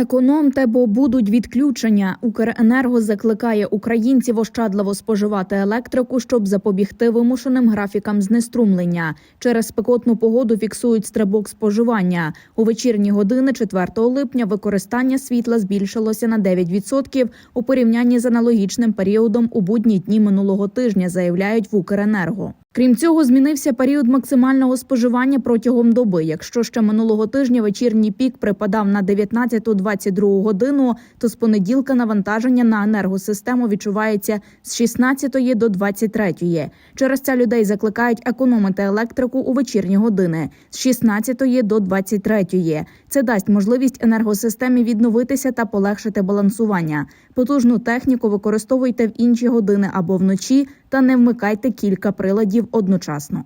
Економте, бо будуть відключення. Укренерго закликає українців ощадливо споживати електрику, щоб запобігти вимушеним графікам знеструмлення. Через спекотну погоду фіксують стрибок споживання. У вечірні години 4 липня використання світла збільшилося на 9% у порівнянні з аналогічним періодом у будні дні минулого тижня, заявляють в Укренерго. Крім цього, змінився період максимального споживання протягом доби. Якщо ще минулого тижня вечірній пік припадав на 22 годину, то з понеділка навантаження на енергосистему відчувається з 16 до 23. Через це людей закликають економити електрику у вечірні години з 16 до 23. Це дасть можливість енергосистемі відновитися та полегшити балансування. Потужну техніку використовуйте в інші години або вночі, та не вмикайте кілька приладів одночасно.